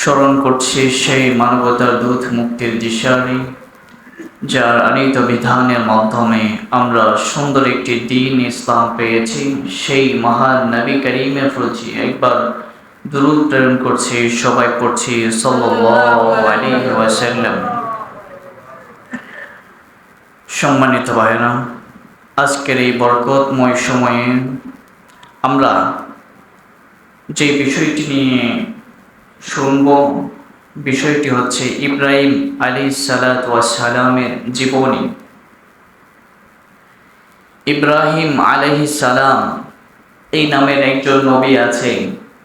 স্মরণ করছি সেই মানবতার দূত মুক্তির দিশারি, যার আনিত বিধানের মাধ্যমে আমরা সুন্দর একটি দিন ইসলাম পেয়েছি। সেই মহান নবী করিমের প্রতি একবার দুরুদ প্রেরণ করছি, সবাই পড়ছি ওয়াসাল্লাম। সম্মানিত ভাইরা আজকের এই বরকতময় সময়ে আমরা যে বিষয়টি নিয়ে শুনব বিষয়টি হচ্ছে ইব্রাহিম আলী সালাত সালামের জীবনী। ইব্রাহিম আলহি সালাম এই নামের একজন নবী আছে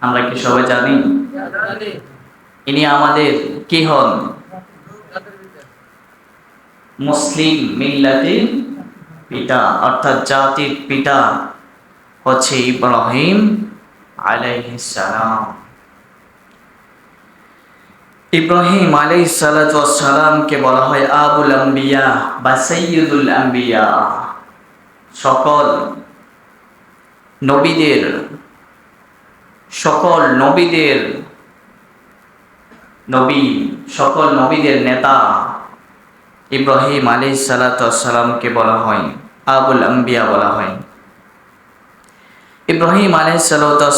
আমরা কি সবাই জানি? ইনি আমাদের কি হন? মুসলিম মিল্লাতির পিতা, অর্থাৎ জাতির পিতা হচ্ছে ইব্রাহিম আলাইহিস সালাম ইব্রাহিম আলাই সালামকে বলা হয় আবুল আম্বিয়া বা সৈয়দুল আম্বিয়া। সকল নবীদের সকল নবীদের নবী, সকল নবীদের নেতা ইব্রাহিম আলী সালাতামকে বলা হয়, আবুল আম্বিয়া বলা হয়। ইব্রাহিম আলহ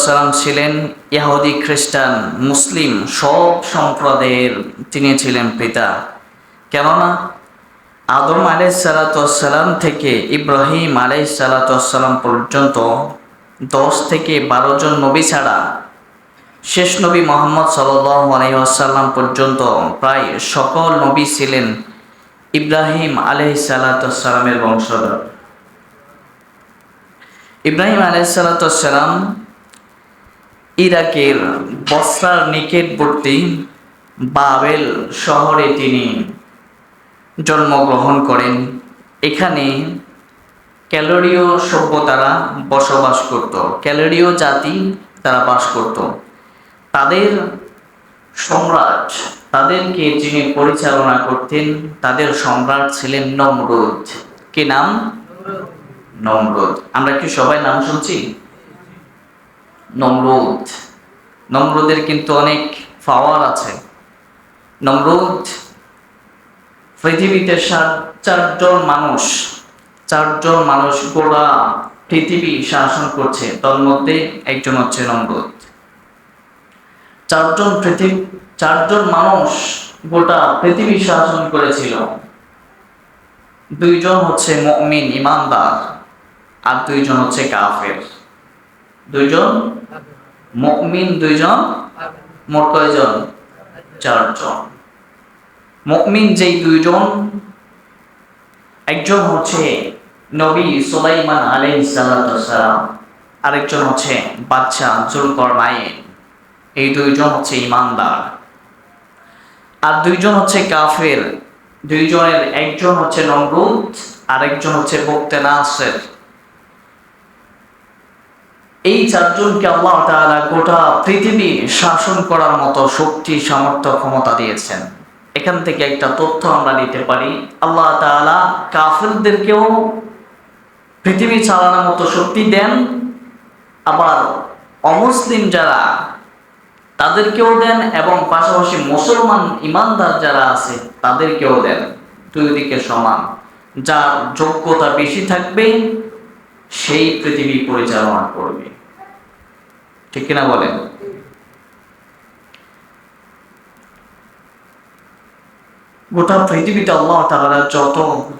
সালাম ছিলেন ইহুদি, খ্রিস্টান, মুসলিম সব সম্প্রদায়ের তিনি ছিলেন পিতা। কেননা আদম আলাই সালাতাম থেকে ইব্রাহিম আলাই সালাতাম পর্যন্ত দশ থেকে বারো জন নবী ছাড়া শেষ নবী মোহাম্মদ সাল্লাম পর্যন্ত প্রায় সকল নবী ছিলেন ইব্রাহিম আলহ সালাতামের বংশধর। ইব্রাহিম আলাইসালাম ইরাকের বস্রার নিকটবর্তী বাবেল শহরে তিনি জন্মগ্রহণ করেন। এখানে ক্যালোরীয় সভ্যতারা বসবাস করত ক্যালোরীয় জাতি তারা বাস করত। তাদের সম্রাট, তাদেরকে যিনি পরিচালনা করতেন, তাদের সম্রাট ছিলেন নমরুদ। কি নাম? নমরুদ। আমরা কি সবাই নাম শুনছি? নমরুদ। নমরুদের কিন্তু অনেক পাওয়ার আছে। নমরুদ, পৃথিবীতে চারজন মানুষ চারজন মানুষ গোড়া পৃথিবী শাসন করছে। তার মধ্যে একজন হচ্ছে নমরুদ। চারজন পৃথিবী, চারজন মানুষ গোটা পৃথিবী শাসন করেছিল। দুইজন হচ্ছে মমিন, ইমানদার। আর দুইজন হচ্ছে কাফের। দুইজন? মকমিন দুইজন? মোট কয়জন? চারজন। মকমিন যেই দুইজন, একজন হচ্ছে নবী সুলাইমান আলাই সালাম, আরেকজন হচ্ছে বাচ্চা জুলকর নাইন এই দুইজন হচ্ছে ইমানদার। আর দুইজন হচ্ছে কাফের। দুইজনের একজন হচ্ছে নমরুদ, আরেকজন হচ্ছে বক্তে নাসের। এই চারজনকে আল্লাহ তাআলা গোটা পৃথিবী শাসন করার মতো শক্তি, সামর্থ্য, ক্ষমতা দিয়েছেন। এখান থেকে একটা তথ্য আমরা নিতে পারি। আল্লাহ তাআলা কাফেরদেরকেও পৃথিবী চালানোর মতো শক্তি দেন। আবার অমুসলিম যারা, তাদেরকেও দেন এবং পাশাপাশি মুসলমান ইমানদার যারা আছে, তাদেরকেও দেন। দুই দিকে সমান। যার যোগ্যতা বেশি থাকবে, সেই পৃথিবী পরিচালনা করবে। ঠিক কিনা বলেন? গোটা পৃথিবীতে আল্লাহ তাআলা যত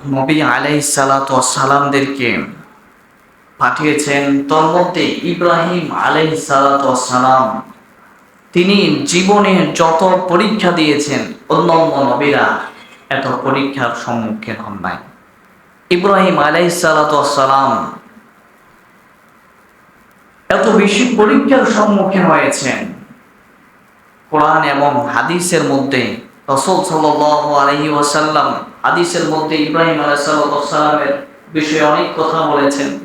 নবী আলাই সালাত সালামদেরকে পাঠিয়েছেন মধ্যে ইব্রাহিম আলাই সালাত সালাম তিনি জীবনে যত পরীক্ষা দিয়েছেন অন্য অন্য নবীরা এত পরীক্ষার সম্মুখীন হন নাই। ইব্রাহিম আলাই সালাম এত বেশি পরীক্ষার সম্মুখীন হয়েছেন। কোরআন এবং হাদিসের মধ্যে রসুল সাল্লি ওসাল্লাম হাদিসের মধ্যে ইব্রাহিম আলাইসাল্লামের বিষয়ে অনেক কথা বলেছেন।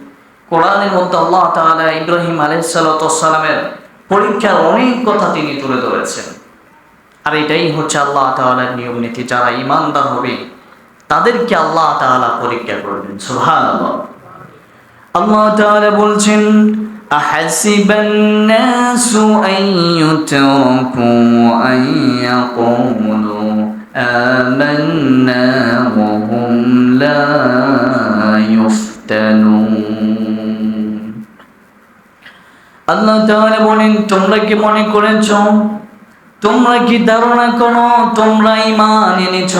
কোরআনের মধ্যে আল্লাহ তালা ইব্রাহিম আলাইসাল্লামের পরীক্ষার অনেক কথা তিনি তুলে ধরেছেন। আর এটাই হচ্ছে আল্লাহ তালার নিয়ম নীতি। যারা ইমানদার হবে, তাদেরকে আল্লাহ তাআলা পরীক্ষা করবেন। সুবহানাল্লাহ। আল্লাহ তাআলা বলছেন أحسب الناس أن يتركوا أن يقولوا آمنا وهم لا يفتنون আল্লাহ তাহলে বলেন তোমরা কি মনে করেছ তোমরা কি ধারণা করো তোমরা ইমান এনেছ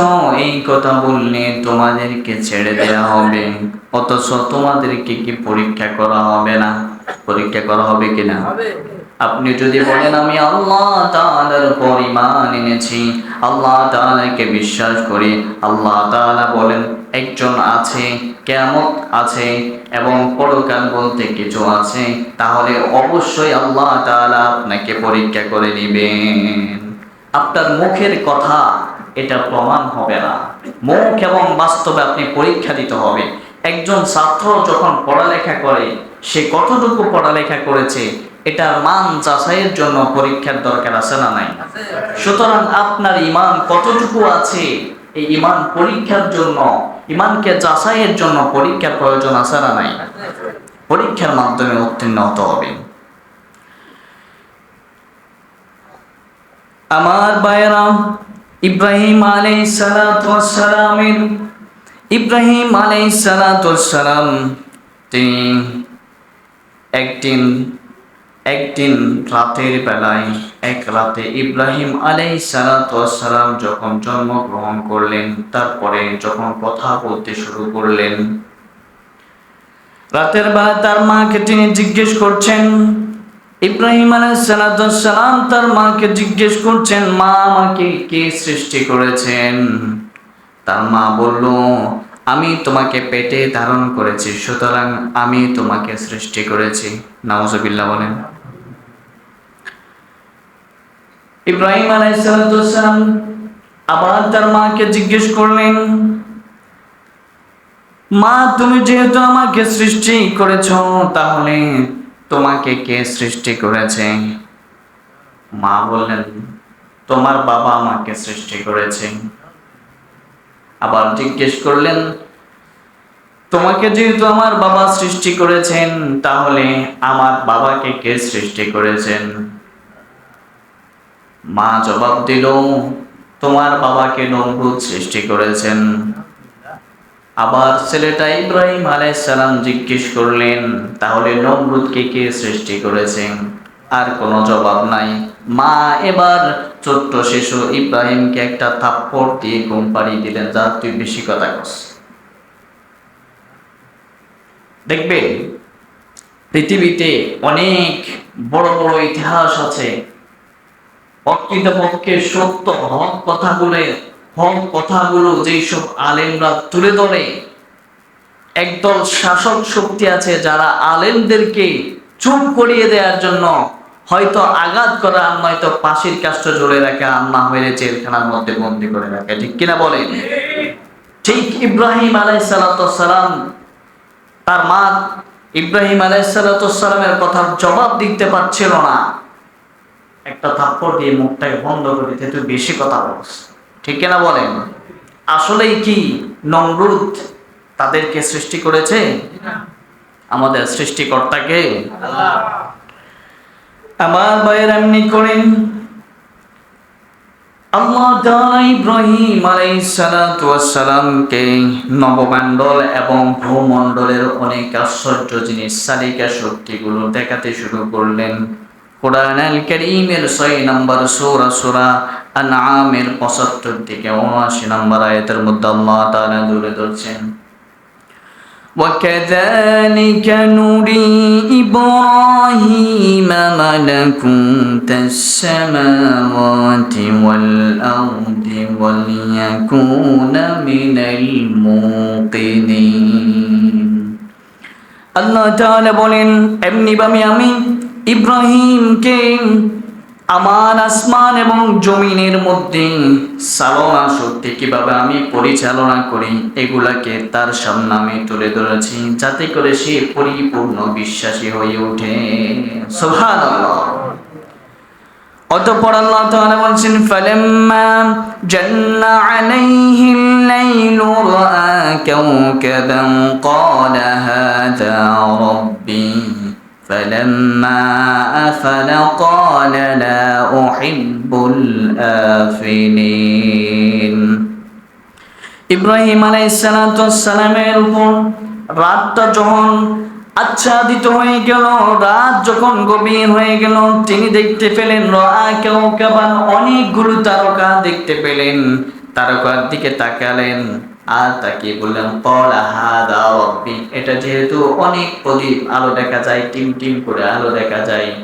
এই কথা বললে তোমাদেরকে ছেড়ে দেওয়া হবে অথচ তোমাদেরকে কি পরীক্ষা করা হবে না পরীক্ষা করা হবে কিনা? আপনি যদি বলেন আমি আল্লাহ তাআলার উপর ঈমান এনেছি আল্লাহ তাআলাকে বিশ্বাস করি। আল্লাহ তাআলা বলেন একজন আছে কেয়ামত আছে এবং পরকাল বলতে কিছু আছে তাহলে অবশ্যই আল্লাহ তাআলা আপনাকে পরীক্ষা করে নেবেন। আপনার মুখের কথা এটা প্রমাণ হবে না। মুখ এবং বাস্তবে আপনি পরীক্ষা দিতে হবে। একজন ছাত্র যখন পড়ালেখা করে সে কতটুকু পড়ালেখা করেছে এটার মান যাচাইয়ের জন্য পরীক্ষার দরকার আছে না নাই? সুতরাং আপনার ইমান কতটুকু আছে, এই ইমান পরীক্ষার জন্য, ইমানকে যাচাইয়ের জন্য পরীক্ষার প্রয়োজন আছে না নাই? পরীক্ষার মাধ্যমে উত্তীর্ণ হতে হবে। আমার বায়রাম ইব্রাহিম আলাইহিস সালাতু ওয়াস ইব্রাহিম আলাইহিস সালাতু ওয়াস সালাম তিনি একদিন একদিন রাতের বেলায়, এক রাতে ইব্রাহিম আলাই সালাম যখন জন্মগ্রহণ করলেন, তারপরে যখন কথা বলতে শুরু করলেন, রাতের বেলা তার মাকে তিনি জিজ্ঞেস করছেন, ইব্রাহিম আলাই সালাম তার মাকে জিজ্ঞেস করছেন, মা আমাকে কে সৃষ্টি করেছেন? তার মা বলল আমি তোমাকে পেটে ধারণ করেছি, সুতরাং আমি তোমাকে সৃষ্টি করেছি। নাউজুবিল্লাহ বলেন। ইব্রাহিম আলাইসালাম আবার তার মাকে জিজ্ঞেস করলেন, মা, তুমি যেহেতু আমাকে সৃষ্টি করেছ, তাহলে তোমাকে কে সৃষ্টি করেছে? মা বললেন, তোমার বাবা আমাকে সৃষ্টি করেছে। আবার জিজ্ঞেস করলেন, তোমাকে যেহেতু আমার বাবা সৃষ্টি করেছেন, তাহলে আমার বাবাকে কে সৃষ্টি করেছেন? মা জবাব দিল, তোমার বাবাকে নমরুদ সৃষ্টি করেছেন। আবার ছেলেটা ইব্রাহিম আলাইসালাম জিজ্ঞেস করলেন, তাহলে নমরুদকে কে সৃষ্টি করেছেন? আর কোনো জবাব নাই। মা এবার ছোট্ট শিশু ইব্রাহিমকে একটা থাপ্পড় দিয়ে ঘুম পাড়িয়ে দিলেন, যা, তুই বেশি কথা কস। দেখবেন পৃথিবীতে অনেক বড় বড় ইতিহাস আছে। প্রকৃতপক্ষে সত্য হক কথাগুলো হক কথাগুলো যেসব আলেমরা তুলে ধরে, একদল শাসক শক্তি আছে যারা আলেমদেরকে চুপ করিয়ে দেওয়ার জন্য হয়তো আঘাত করা নয়তো পাশের কাষ্ট জোরে রাখে না হয়ে জেলখানার মধ্যে বন্দি করে রাখে। ঠিক কিনা বলেন ঠিক ইব্রাহিম আলাইসালাম তার মা ইব্রাহিম আলাইসালামের কথার জবাব দিতে পারছিল না। একটা থাপ্পড় দিয়ে মুখটাকে বন্ধ করে দিতে তুই বেশি কথা বলস। ঠিক কিনা বলেন আসলেই কি নমরুদ তাদেরকে সৃষ্টি করেছে? আমাদের সৃষ্টিকর্তাকে? আমার ভাইয়ের এমনি করেন। আল্লাহ তাআলা ইব্রাহিম আলাইহিসসালামকে নবমণ্ডল এবং ভূমণ্ডলের অনেক আশ্চর্য জিনিস সালিকা শক্তিগুলো দেখাতে শুরু করলেন। কোরআন আল করিমের ছয় নম্বর সূরা সূরা আনআমের 75 থেকে 79 নম্বর আয়াতের মধ্যে আল্লাহ তাআলা তুলে ধরছেন। وكذلك نري إبراهيم ملكوت السماوات والأرض وليكون من الموقنين আল্লাহ তাআলা বলেন এমনি ভাবে আমি ইব্রাহিমকে আমার আসমান এবং জমিনের মধ্যে চালনা শক্তি কীভাবে আমি পরিচালনা করি, এগুলাকে তার সামনে আমি তুলে ধরেছি যাতে করে সে পরিপূর্ণ বিশ্বাসী হয়ে ওঠে। সুবহানাল্লাহ। অতঃপর আল্লাহ তাআলা বলছেন, ফালাম্মা জান্না আলাইহিল লাইলু রাআ কাওকাবান, ক্বালা হাযা রাব্বি। فلما أفل قال لا أحب الآفلين ইব্রাহিম আলাইসালামের উপর রাতটা যখন আচ্ছাদিত হয়ে গেল রাত যখন গভীর হয়ে গেল তিনি দেখতে পেলেন রা কেউ কেবান অনেকগুলো তারকা দেখতে পেলেন তারকার দিকে তাকালেন আর হাদা রব্বি। এটা যেহেতু অনেক প্রদীপ, আলো দেখা যায়, টিম টিম করে আলো দেখা যায়।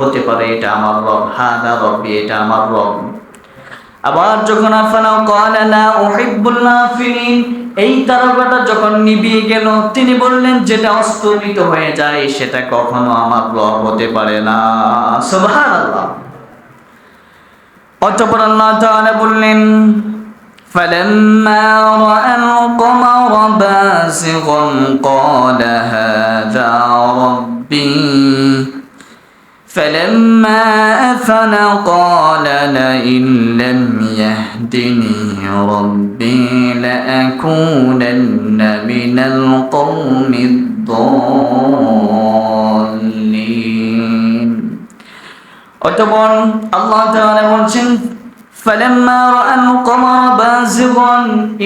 হতে পারে এটা আমার রব, হাদা রব্বি, এটা আমার রব। আবার যখন আফানা ক্বালা লা উহিব্বুল নাফিলিন। এই তারকাটা যখন নিভিয়ে গেল, তিনি বললেন, যেটা অস্তমিত হয়ে যায়, সেটা কখনো আমার রব হতে পারে না। সুবহানাল্লাহ। অতঃপর আল্লাহ তাআলা বললেন فلما رأى القمر بازغا قال هذا ربي فلما أفل قال لئن لم يهدني ربي لأكونن من القوم الضالين অতপর আল্লাহ তাআলা বলছেন فلما رأى القمر بازغا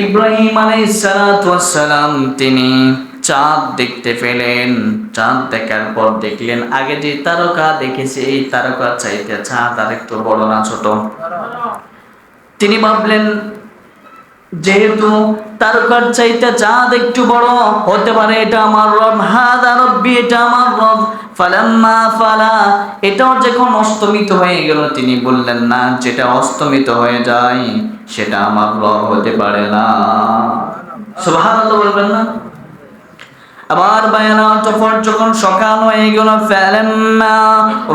ইব্রাহিম আলাইহিস সালাতু ওয়াস সালাম তিনি চাঁদ দেখতে পেলেন চাঁদ দেখার পর দেখলেন আগে যে তারকা দেখেছে এই তারকা চাইতে চাঁদ আর একটু বড় না ছোট তিনি ভাবলেন যেহেতু তারকার চাইতে চাঁদ একটু বড়, হতে পারে এটা আমার রব। হাদা রব্বি, এটা আমার রব। ফালাম্মা ফালা, এটাও যখন অস্তমিত হয়ে গেল, তিনি বললেন, না, যেটা অস্তমিত হয়ে যায়, সেটা আমার রব হতে পারে না। সুবহানাল্লাহ বলবেন না? আবার বায়ানা অতঃপর যখন সকাল হয়ে গেল, ফালাম্মা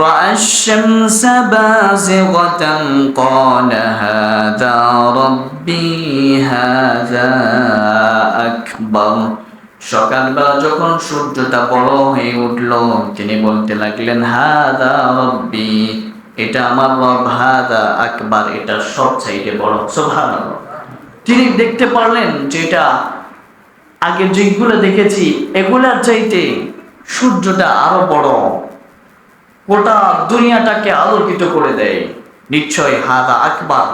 রাআশ-শামস বাযিগাতান, ক্বালা হাযা রাব্বি হাযা আকবার। সকালবেলা যখন সূর্যটা বড় হয়ে উঠল, তিনি বলতে লাগলেন হাদা রব্বি, এটা আমার রব হাদা আকবার, এটা সব চাইতে বড়, সুবহানাল্লাহ। তিনি দেখতে পারলেন যে এটা আগে যেগুলো দেখেছি, এগুলার চাইতে সূর্যটা আরও বড়। গোটা দুনিয়াটাকে আলোকিত করে দেয়। নিশ্চয় হাদা আকবার।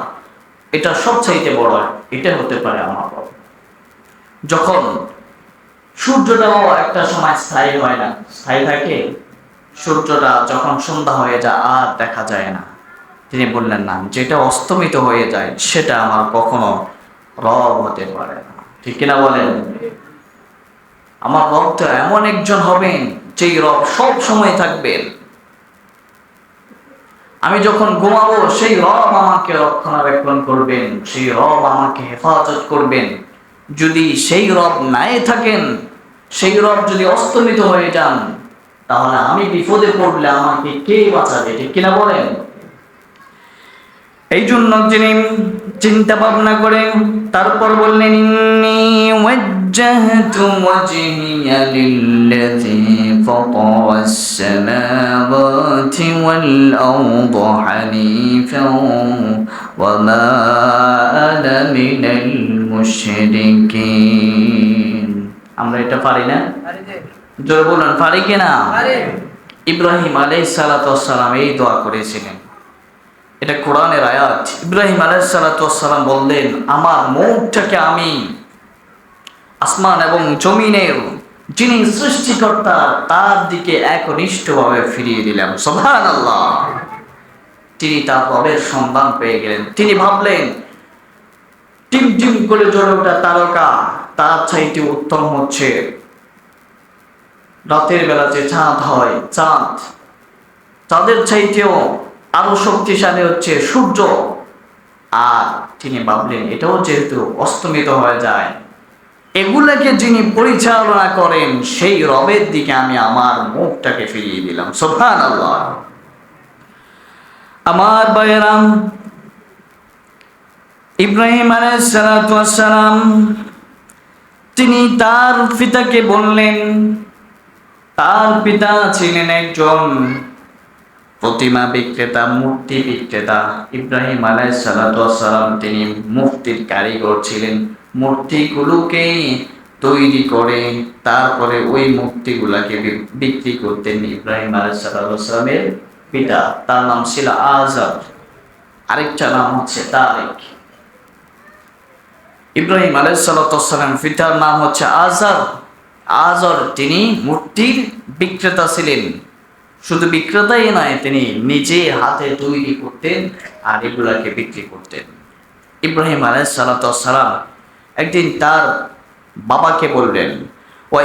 এটা সব চাইতে বড়, এটা হতে পারে আমার যখন সূর্যটাও একটা সময় স্থায়ী হয় না, স্থায়ী থাকে, সূর্যটা যখন সন্ধ্যা হয়ে যায়, আর দেখা যায় না। তিনি বললেন, না, যেটা অস্তমিত হয়ে যায়, সেটা আমার কখনো রব হতে পারে না। ঠিক কিনা বলেন? আমার রব তো এমন একজন হবেন যেই রব সব সময় থাকবেন আমি যখন ঘুমাবো, সেই রব আমাকে রক্ষণাবেক্ষণ করবেন, সেই রব আমাকে হেফাজত করবেন। যদি সেই রব নাই থাকেন, সেই রব যদি অস্তমিত হয়ে যান, তাহলে আমি বিপদে পড়লে আমাকে কে বাঁচাবে, ঠিক কিনা বলেন? এই জন্য তিনি চিন্তা ভাবনা করেন, তারপর বললেন লিল্লাযী ফাতারাস সামাওয়াতি ওয়াল আরদা হানিফান ওয়া মা আনা মিনাল মুশরিকিন আমরা এটা পারি না? জোরে বলুন পারি কিনা ইব্রাহিম আলাইহিস সালাতু ওয়াস সালাম এই দোয়া করেছিলেন। এটা কোরআনের আয়াত। ইব্রাহিম আলাইসালাম বললেন আমার মুখটাকে আমি আসমান এবং জমিনের যিনি সৃষ্টিকর্তা, তার দিকে একনিষ্ঠভাবে ফিরিয়ে দিলাম সোভান আল্লাহ তিনি তার রবের সন্ধান পেয়ে গেলেন। তিনি ভাবলেন, টিম টিম করে জ্বলে ওঠা তারকা, তার চাইতে উত্তম হচ্ছে রাতের বেলা যে চাঁদ হয়, চাঁদ। চাঁদের চাইতেও আরও শক্তিশালী হচ্ছে সূর্য। আর তিনি ভাবলেন, এটাও যেহেতু অস্তমিত হয়ে যায় এগুলাকে যিনি পরিচালনা করেন, সেই রবের দিকে আমি আমার মুখটাকে ফিরিয়ে দিলাম। সোফান আল্লাহ আমার বয়রাম ইব্রাহিম আলাইসালাম তিনি তার পিতাকে বললেন, তার পিতা ছিলেন একজন প্রতিমা বিক্রেতা, মূর্তি বিক্রেতা। ইব্রাহিম আলাই সালাম তিনি মুক্তির কারিগর ছিলেন। মূর্তিগুলোকে তৈরি করে তারপরে ওই মূর্তিগুলাকে বিক্রি করতেন ইব্রাহিম আলাইসালামের পিতা। তার নাম ছিল আজর আরেকটা নাম হচ্ছে তারেক। ইব্রাহিম আলাইসালাম পিতার নাম হচ্ছে আজর আজর তিনি মূর্তির বিক্রেতা ছিলেন। শুধু বিক্রেতাই নয়, তিনি নিজে হাতে তৈরি করতেন আর এগুলাকে বিক্রি করতেন। ইব্রাহিম আলাইসালাম একদিন তার বাবাকে বললেন ও